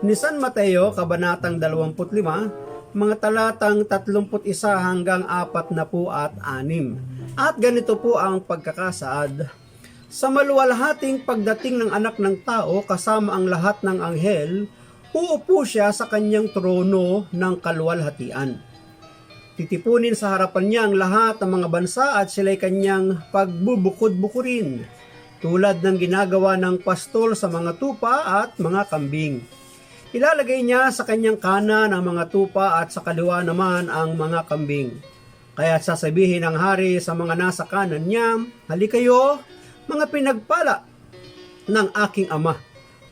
ni San Mateo, Kabanatang 25, mga talatang 31 hanggang 4 na po at 6. At ganito po ang pagkakasaad. Sa maluwalhating pagdating ng anak ng tao kasama ang lahat ng anghel, uupo siya sa kanyang trono ng kaluwalhatian. Titipunin sa harapan niya ang lahat ng mga bansa at sila'y kanyang pagbubukod-bukurin, tulad ng ginagawa ng pastol sa mga tupa at mga kambing. Ilalagay niya sa kanyang kanan ang mga tupa at sa kaliwa naman ang mga kambing. Kaya sasabihin ng hari sa mga nasa kanan niya, Halikayo, mga pinagpala ng aking ama.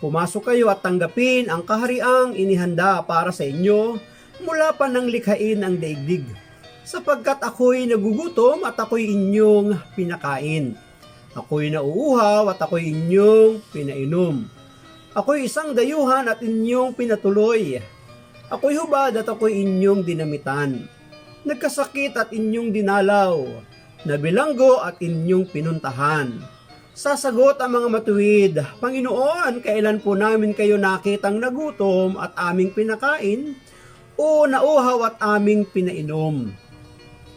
Pumasok kayo at tanggapin ang kahariang inihanda para sa inyo mula pa nang likhain ang daigdig. Sapagkat ako'y nagugutom at ako'y inyong pinakain. Ako'y nauuhaw at ako'y inyong pinainom. Ako'y isang dayuhan at inyong pinatuloy. Ako'y hubad at ako'y inyong dinamitan. Nagkasakit at inyong dinalaw. Nabilanggo at inyong pinuntahan. Sasagot ang mga matuwid, Panginoon, kailan po namin kayo nakitang nagutom at aming pinakain o nauhaw at aming pinainom?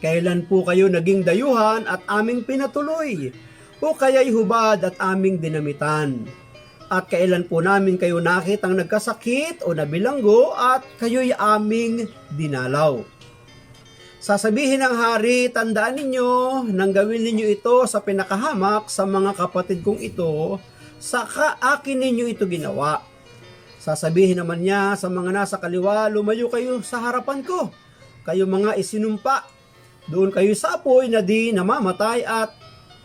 Kailan po kayo naging dayuhan at aming pinatuloy o kaya'y hubad at aming dinamitan? At kailan po namin kayo nakitang nagkasakit o nabilanggo at kayo'y aming dinalaw? Sasabihin ng hari, tandaan ninyo nang gawin ninyo ito sa pinakahamak sa mga kapatid kong ito, sa akin ninyo ito ginawa. Sasabihin naman niya sa mga nasa kaliwa, lumayo kayo sa harapan ko. Kayo mga isinumpa. Doon kayo sa apoy na di namamatay at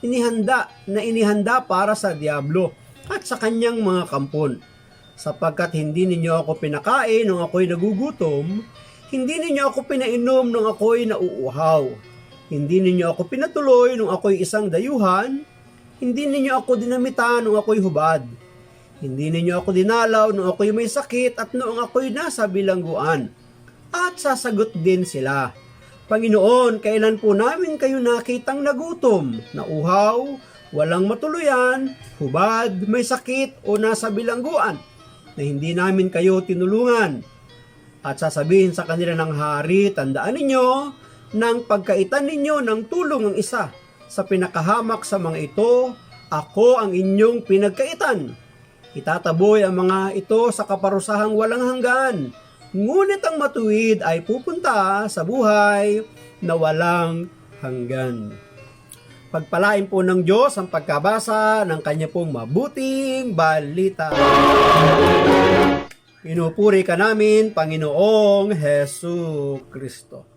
inihanda na inihanda para sa Diablo at sa kanyang mga kampon. Sapagkat hindi ninyo ako pinakain nung ako'y nagugutom, hindi ninyo ako pinainom nung ako'y nauuhaw. Hindi ninyo ako pinatuloy nung ako'y isang dayuhan. Hindi ninyo ako dinamitan nung ako'y hubad. Hindi ninyo ako dinalaw nung ako'y may sakit at noong ako'y nasa bilangguan. At sasagot din sila, Panginoon, kailan po namin kayo nakitang nagutom, nauhaw, walang matuluyan, hubad, may sakit o nasa bilangguan, na hindi namin kayo tinulungan? At sasabihin sa kanila ng hari, tandaan ninyo, nang pagkaitan ninyo ng tulong ang isa sa pinakahamak sa mga ito, ako ang inyong pinagkaitan. Itataboy ang mga ito sa kaparusahang walang hanggan. Ngunit ang matuwid ay pupunta sa buhay na walang hanggan. Pagpalain po ng Diyos ang pagkabasa ng kanya pong mabuting balita. Pinupuri ka namin, Panginoong Heso Kristo.